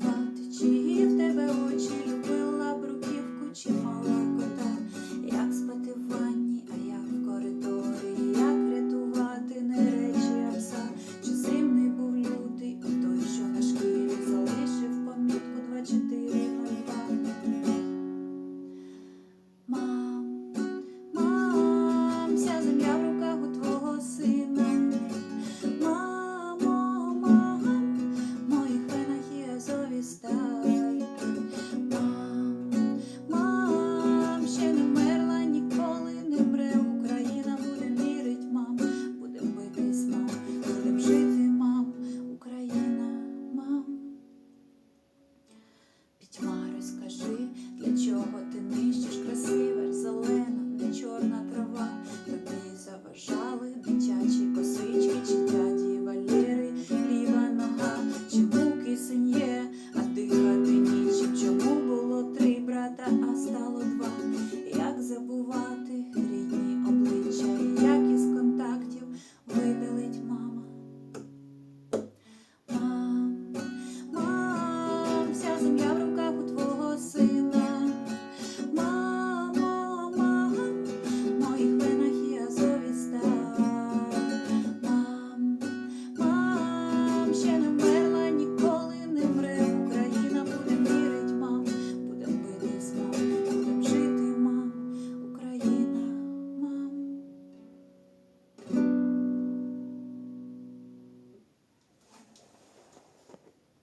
was. скажи, для чого ти нищиш красиву?